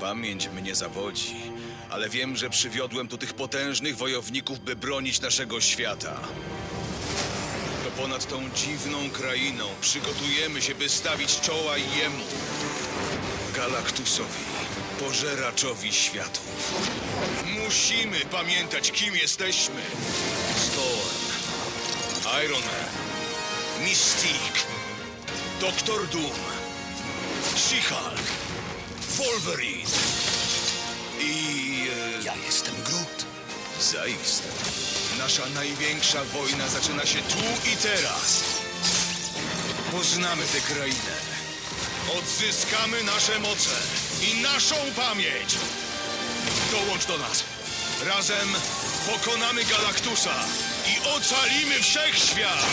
Pamięć mnie zawodzi, ale wiem, że przywiodłem tu tych potężnych wojowników, by bronić naszego świata. To ponad tą dziwną krainą przygotujemy się, by stawić czoła jemu. Galaktusowi, pożeraczowi światów. Musimy pamiętać, kim jesteśmy. Storm, Iron Man, Mystique, Doktor Doom, She-Hulk, Wolverine i... E, Ja jestem Groot. zaiste. Nasza największa wojna zaczyna się tu i teraz. Poznamy tę krainę. Odzyskamy nasze moce i naszą pamięć. Dołącz do nas. Razem pokonamy Galaktusa i ocalimy wszechświat.